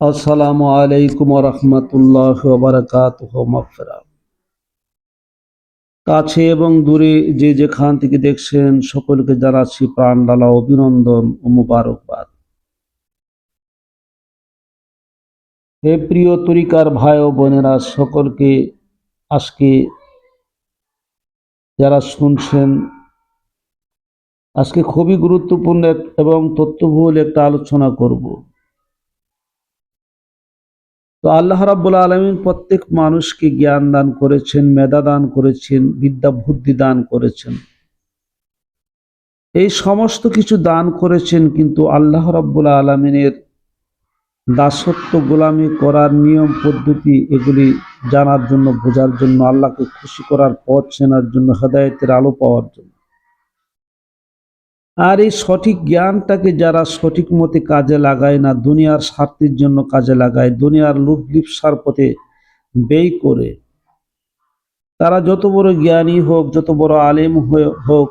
আসসালামু আলাইকুম রহমতুল্লাহ বারকাত মাফেরা কাছে এবং দূরে যে যেখান থেকে দেখছেন, সকলকে জানাচ্ছি প্রাণ ডালা অভিনন্দন ও মুবারকবাদ। হে প্রিয় তরিকার ভাই ও বোনেরা, সকলকে আজকে যারা শুনছেন, আজকে খুবই গুরুত্বপূর্ণ এবং তথ্যবহুল একটা আলোচনা করব। তো আল্লাহ রাব্বুল আলমিন প্রত্যেক মানুষকে জ্ঞান দান করেছেন, মেধা দান করেছেন, বিদ্যা বুদ্ধি দান করেছেন। এই সমস্ত কিছু দান করেছেন কিন্তু আল্লাহ রাব্বুল আলমিনের দাসত্ব গোলামি করার নিয়ম পদ্ধতি এগুলি জানার জন্য, বোঝার জন্য, আল্লাহকে খুশি করার পথ চেনার জন্য, হেদায়েতের আলো পাওয়ার জন্য। আর এই সঠিক জ্ঞানটাকে যারা সঠিক মতে কাজে লাগায় না, দুনিয়ার স্বার্থের জন্য কাজে লাগায়, দুনিয়ার লোভ লিপসার পথে ব্যয় করে, তারা যত বড় জ্ঞানী হোক, যত বড় আলেম হোক,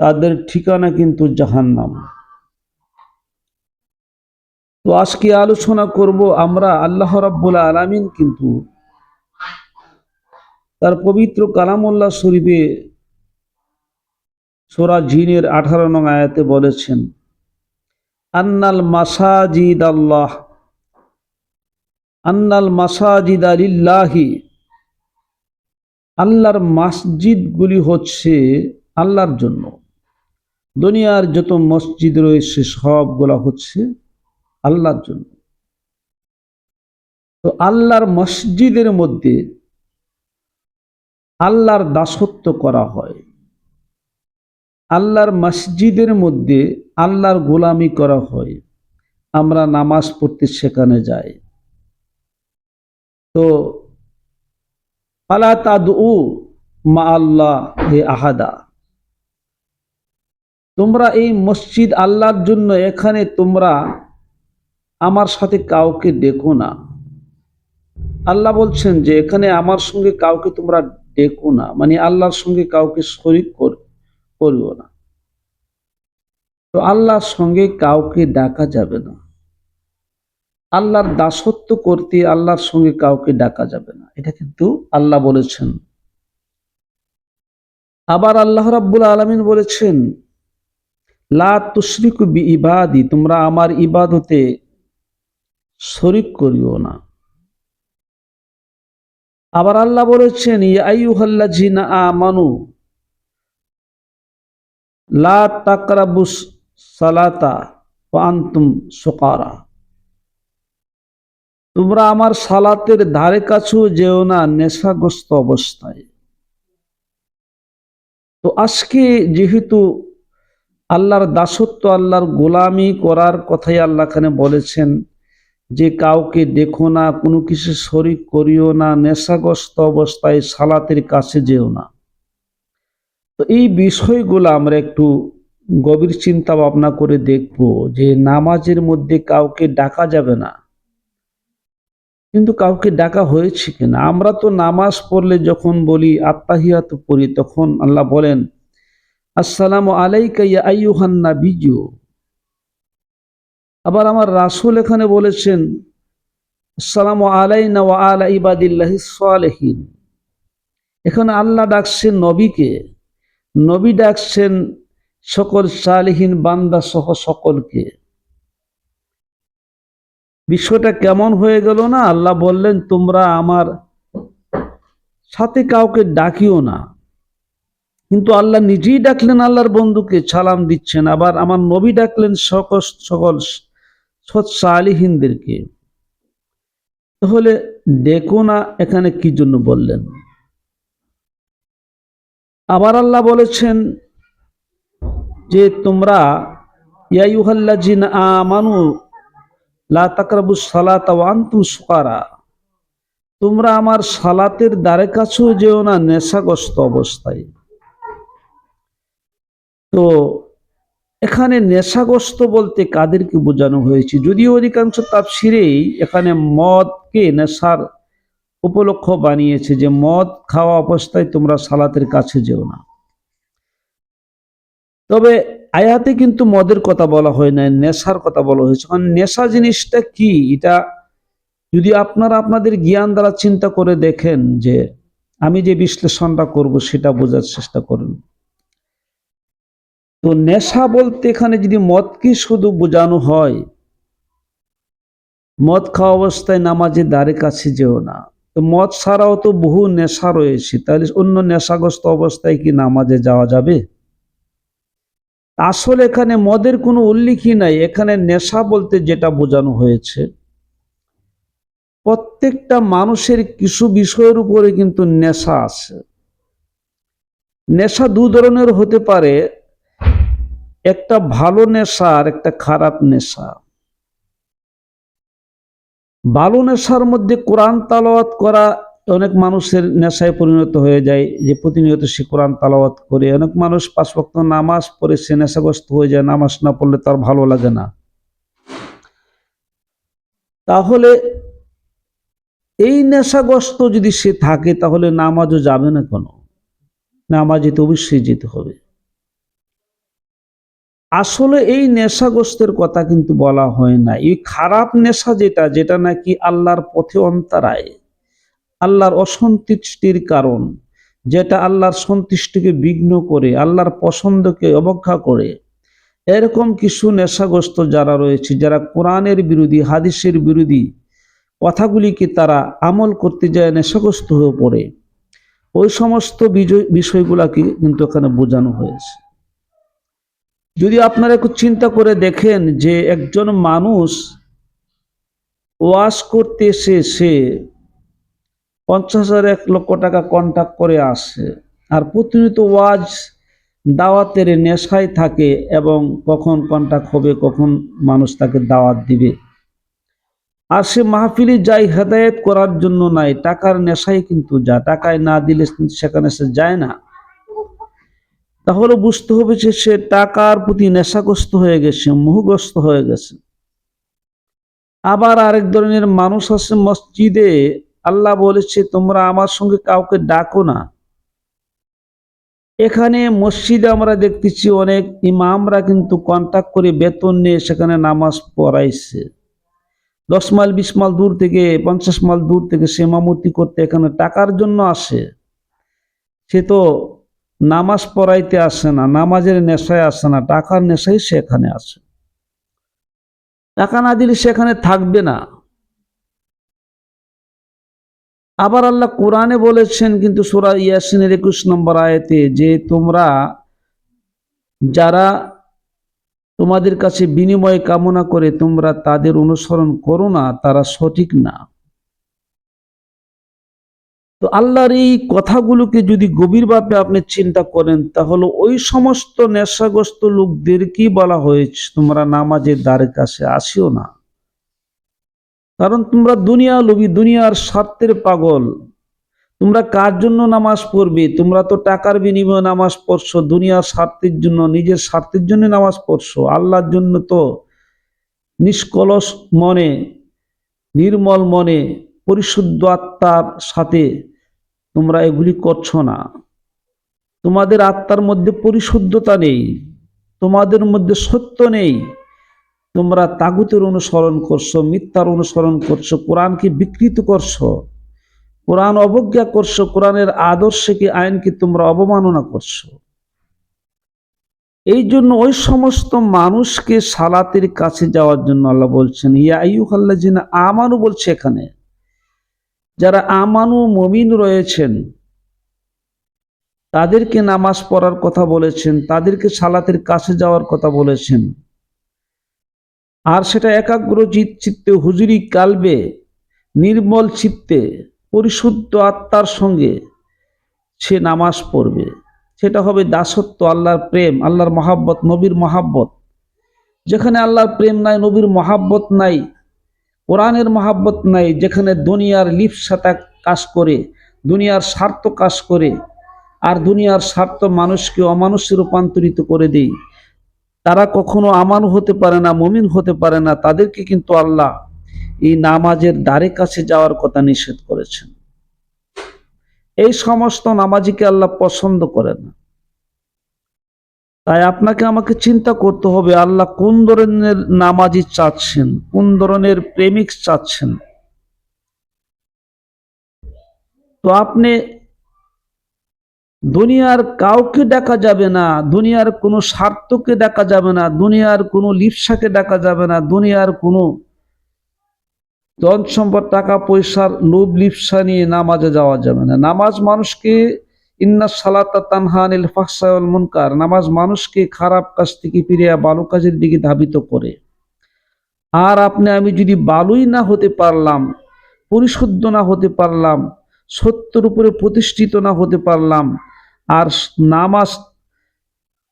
তাদের ঠিকানা কিন্তু জাহান্নাম। তো আজকে আলোচনা করব আমরা আল্লাহ রাব্বুল আলামিন কিন্তু তার পবিত্র কালামুল্লাহ শরীফে সোরা জিনের আঠারো নং আয়াতে বলেছেন, আন্নাল মাসাজিদ আল্লাহ আন্নাল মাসাজিদ আলিল্লাহি আল্লাহর মসজিদগুলি হচ্ছে আল্লাহর জন্য। দুনিয়ার যত মসজিদ রয়েছে সবগুলা হচ্ছে আল্লাহর জন্য। তো আল্লাহর মসজিদের মধ্যে আল্লাহর দাসত্ব করা হয়। আল্লাহর মসজিদের মধ্যে আল্লাহর গোলামি করা হয়। আমরা নামাজ পড়তে সেখানে যাই। তো আলা তাদু মা আল্লাহ হে আহাদা। তোমরা এই মসজিদ আল্লাহর জন্য এখানে তোমরা আমার সাথে কাউকে দেখো না। আল্লাহ বলছেন যে এখানে আমার সঙ্গে কাউকে তোমরা ডেকো না। মানে আল্লাহর সঙ্গে কাউকে শরিক কর- করিও না। তো আল্লাহর সঙ্গে কাউকে ডাকা যাবে না। আল্লাহর দাসত্ব করতে আল্লাহর সঙ্গে কাউকে ডাকা যাবে না। এটা কিন্তু আল্লাহ বলেছেন। আবার আল্লাহ রাব্বুল আলামিন বলেছেন, লা তুশরিকু বি ইবাদি তোমরা আমার ইবাদতে শরিক করিও না। আবার আল্লাহ বলেছেন, ইয়া আইয়ুহাল্লাযিনা আমানু লা তাকরাবুস সালাতা ওয়া আনতুম সুকারা। তোমরা আমার সালাতের ধারে কাছেও যেও না, নেশাগ্রস্ত অবস্থায়। তো আজকে যেহেতু আল্লাহর দাসত্ব, আল্লাহর গোলামি করার কথাই আল্লাহ এখানে বলেছেন, যে কাউকে দেখো না, কোনো কিছু শরিক করিও না, নেশাগ্রস্ত অবস্থায় সালাতের কাছে যেও না। তো এই বিষয়গুলো আমরা একটু গভীর চিন্তা ভাবনা করে দেখব যে নামাজের মধ্যে কাউকে ডাকা যাবে না। কিন্তু কাউকে ডাকা হয়েছে কিনা? আমরা তো নামাজ পড়লে যখন বলি আত্মাহিয়াত পড়ি, তখন আল্লাহ বলেন, আসসালামু আলাইকা ইয়া আইয়ুহান নাবিয়্যু। আবার আমার রাসূল এখানে বলেছেন, আসসালামু আলাইনা ওয়া আলা ইবাদিল্লাহিস সালিহিন। এখানে আল্লাহ ডাকছেন নবীকে। নবী ডাকছেন সকল সালিহীন বান্দা সহ সকলকে। বিষয়টা কেমন হয়ে গেল না? আল্লাহ বললেন, তোমরা আমার সাথে কাউকে ডাকিও না। কিন্তু আল্লাহ নিজেই ডাকলেন আল্লাহর বন্ধুকে, সালাম দিচ্ছেন। আবার আমার নবী ডাকলেন সকল সকল সৎ সালিহীনদেরকে। তাহলে ডেকো না এখানে কি জন্য বললেন? আবার আল্লাহ বলেছেন যে তোমরা ইয়াইহাল্লাজিন আমানু, লা সালাতা আনতুম সুকারা। তোমরা আমার সালাতের দ্বারে কাছেও যেও না, নেশাগ্রস্ত অবস্থায়। তো এখানে নেশাগ্রস্ত বলতে কাদেরকে বোঝানো হয়েছে? যদিও অধিকাংশ তাফসিরেই এখানে মদকে নেশার উপলক্ষ বানিয়েছে যে মদ খাওয়া অবস্থায় তোমরা সালাতের কাছে যেও না। তবে আয়াতে কিন্তু মদের কথা বলা হয় না, নেশার কথা বলা হয়েছে। কারণ নেশা জিনিসটা কি? এটা যদি আপনারা আপনাদের জ্ঞান দ্বারা চিন্তা করে দেখেন যে আমি যে বিশ্লেষণটা করব, সেটা বোঝার চেষ্টা করুন। তো নেশা বলতে এখানে যদি মদ কি শুধু বোঝানো হয়, মদ খাওয়া অবস্থায় নামাজের দ্বারে কাছে যেও না। তো মদ ছাড়াও তো বহু নেশা রয়েছে। তাহলে অন্য নেশাগ্রস্ত অবস্থায় কি নামাজে যাওয়া যাবে? আসলে এখানে মদের কোনো উল্লেখই নাই। এখানে নেশা বলতে যেটা বোঝানো হয়েছে, প্রত্যেকটা মানুষের কিছু বিষয়ের উপরে কিন্তু নেশা আছে। নেশা দু ধরনের হতে পারে, একটা ভালো নেশা আর একটা খারাপ নেশা। ভালো নেশার মধ্যে কোরআন তালাওয়াত করা অনেক মানুষের নেশায় পরিণত হয়ে যায়, যে প্রতিনিয়ত সে কোরআন তালাওয়াত করে। অনেক মানুষ পাঁচ বক্ত নামাজ পড়ে সে নেশাগ্রস্ত হয়ে যায়, নামাজ না পড়লে তার ভালো লাগে না। তাহলে এই নেশাগ্রস্ত যদি সে থাকে, তাহলে নামাজও যাবে না কেন? নামাজে তো অবশ্যই যেতে হবে। আসলে এই নেশাগ্রস্তের কথা কিন্তু বলা হয় না। এই খারাপ নেশা যেটা যেটা নাকি আল্লাহর পথে অন্তরায়, আল্লাহর অসন্তুষ্টির কারণ, যেটা আল্লাহর সন্তুষ্টিকে বিঘ্ন করে, আল্লাহর পছন্দকে অবজ্ঞা করে, এরকম কিছু নেশাগ্রস্ত যারা রয়েছে, যারা কোরআনের বিরোধী, হাদিসের বিরোধী কথাগুলিকে তারা আমল করতে যায়, নেশাগ্রস্ত হয়ে পড়ে। ওই সমস্ত বিষয়গুলাকে কিন্তু এখানে বোঝানো হয়েছে। যদি আপনারা একটু চিন্তা করে দেখেন যে একজন মানুষ ওয়াশ করতে এসে সে পঞ্চাশ হাজার এক লক্ষ টাকা কন্ট্যাক্ট করে আসে, আর প্রতিনিয়ত ওয়াজ দাওয়াতের নেশায় থাকে এবং কখন কন্ট্যাক্ট হবে, কখন মানুষ তাকে দাওয়াত দিবে। আর সে মাহফিলে যাই হেদায়েত করার জন্য নাই, টাকার নেশাই কিন্তু যা টাকায় না দিলে সেখানে সে যায় না। তাহলে বুঝতে হবে যে সে টাকার প্রতি নেশাগ্রস্ত হয়ে গেছে, মোহগ্রস্ত হয়ে গেছে। আবার আরেক ধরনের মানুষ আছে মসজিদে, আল্লাহ বলেছে, তোমরা আমার সঙ্গে কাউকে ডাকো না। এখানে মসজিদে আমরা দেখতেছি অনেক ইমামরা কিন্তু কন্ট্যাক্ট করে বেতন নিয়ে সেখানে নামাজ পড়াইছে। দশ মাইল, বিশ মাইল দূর থেকে, পঞ্চাশ মাইল দূর থেকে সে মামূর্তি করতে এখানে টাকার জন্য আসে। সে তো নামাজ পড়াইতে আসে না, নামাজের নেশায় আসে না, টাকার নেশায় সেখানে আসে। টাকা না দিলে সেখানে থাকবে না। আবার আল্লাহ কোরআনে বলেছেন কিন্তু সুরা ইয়াসিনের একুশ নম্বর আয়তে যে তোমরা যারা তোমাদের কাছে বিনিময় কামনা করে তোমরা তাদের অনুসরণ করো না, তারা সঠিক না। তো আল্লাহর এই কথাগুলোকে যদি গভীরভাবে আপনি চিন্তা করেন, তাহলে ওই সমস্ত নেশাগ্রস্ত লোকদের কি বলা হয়েছে, তোমরা নামাজের দ্বারের কাছে আসিও না। কারণ তোমরা দুনিয়া লোভী, দুনিয়ার স্বার্থের পাগল। তোমরা কার জন্য নামাজ পড়বে? তোমরা তো টাকার বিনিময়ে নামাজ পড়ছো, দুনিয়ার স্বার্থের জন্য, নিজের স্বার্থের জন্য নামাজ পড়ছো। আল্লাহর জন্য তো নিষ্কলস মনে, নির্মল মনে, পরিশুদ্ধ আত্মার সাথে তোমরা এগুলি করছ না। তোমাদের আত্মার মধ্যে পরিশুদ্ধতা নেই, তোমাদের মধ্যে সত্য নেই। তোমরা তাগুতের অনুসরণ করছ, মিথ্যার অনুসরণ করছ, কোরআনকে বিকৃত করছ, কোরআন অবজ্ঞা করছ, কোরআনের আদর্শকে, আইনকে তোমরা অবমাননা করছ। এই জন্য ওই সমস্ত মানুষকে সালাতের কাছে যাওয়ার জন্য আল্লাহ বলছেন, ইয়া আইয়ুহাল্লাহ জিনা আমানু, বলছে এখানে যারা আমানু মমিন রয়েছেন, তাদেরকে নামাজ পড়ার কথা বলেছেন, তাদেরকে সালাতের কাছে যাওয়ার কথা বলেছেন। আর সেটা একাগ্র চিত্তে, হুজুরি কালবে, নির্মল চিত্তে, পরিশুদ্ধ আত্মার সঙ্গে সে নামাজ পড়বে। সেটা হবে দাসত্ব, আল্লাহর প্রেম, আল্লাহর মহাব্বত, নবীর মহাব্বত। যেখানে আল্লাহর প্রেম নাই, নবীর মহাব্বত নাই কোরআনের মহাব্বত নাই, যেখানে দুনিয়ার লিপসাতা কাজ করে, দুনিয়ার স্বার্থ কাজ করে, আর দুনিয়ার স্বার্থ মানুষকে অমানুষে রূপান্তরিত করে দেয়। তারা কখনো আমান হতে পারে না, মমিন হতে পারে না, তাদেরকে কিন্তু আল্লাহ এই নামাজের দ্বারে কাছে যাওয়ার কথা নিষেধ করেছেন। এই সমস্ত নামাজিকে আল্লাহ পছন্দ করেন না। তাই আপনাকে আমাকে চিন্তা করতে হবে, আল্লাহ কোন ধরনের নামাজি চাচ্ছেন, কোন ধরনের প্রেমিক চাচ্ছেন? তো আপনি দুনিয়ার কাউকে দেখা যাবে না, দুনিয়ার কোনো স্বার্থকে দেখা যাবে না, দুনিয়ার কোনো লিপসাকে দেখা যাবে না, দুনিয়ার কোনো ধন সম্পদ, টাকা পয়সার লোভ লিপসা নিয়ে নামাজে যাওয়া যাবে না। নামাজ মানুষকে ইন্না সালাতা তানহানিল ফাহসাউল মুনকার, নামাজ মানুষকে খারাপ কাজ থেকে ফিরিয়া ভালো কাজের দিকে ধাবিত করে। আর আপনি, আমি যদি ভালোই না হতে পারলাম, পরিশুদ্ধ না হতে পারলাম, সত্যের উপরে প্রতিষ্ঠিত না হতে পারলাম, আর নামাজ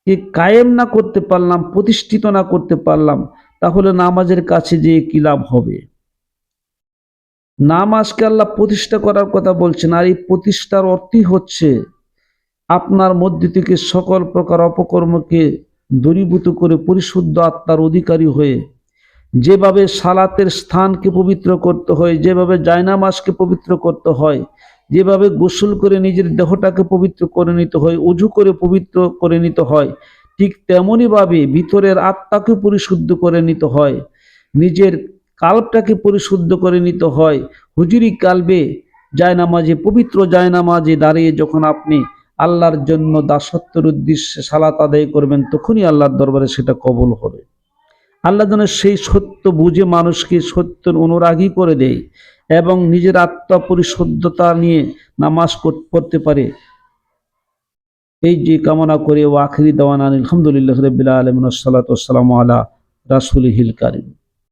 কে কায়েম না করতে পারলাম, প্রতিষ্ঠিত না করতে পারলাম, তাহলে নামাজের কাছে যে কি লাভ হবে? নামাজকে আল্লাহ প্রতিষ্ঠা করার কথা বলছেন, আর এই প্রতিষ্ঠার অর্থই হচ্ছে আপনার মধ্যে থেকে সকল প্রকার অপকর্মকে দূরীভূত করে পরিশুদ্ধ আত্মার অধিকারী হয়ে যেভাবে সালাতের স্থানকে পবিত্র করতে হয়, যেভাবে জায়নামাজকে পবিত্র করতে হয়, যেভাবে গোসল করে নিজের দেহটাকে পবিত্র করে নিতে হয়, উজু করে পবিত্র করে নিতে হয়, ঠিক তেমনইভাবে ভিতরের আত্মাকে পরিশুদ্ধ করে নিতে হয়, নিজের কাল্পটাকে পরিশুদ্ধ করে নিতে হয়। হুজুরি কালবে জায়নামাজে, পবিত্র জায়নামাজে দাঁড়িয়ে যখন আপনি আল্লাহর জন্য দাসত্বের উদ্দেশ্যে সালাত আদায় করবেন, তখনই আল্লাহর দরবারে সেটা কবল হবে। আল্লাহ যেন সেই সত্য বুঝে মানুষকে সত্যের অনুরাগী করে দেয় এবং নিজের আত্মা পরিশুদ্ধতা নিয়ে নামাজ পড়তে পারে। এই যে কামনা করে ও আখিরি দেওয়ান আলহামদুলিল্লাহ রবিল্লা আলমিন সালাতাম আলা রাসুল হিল কারিম।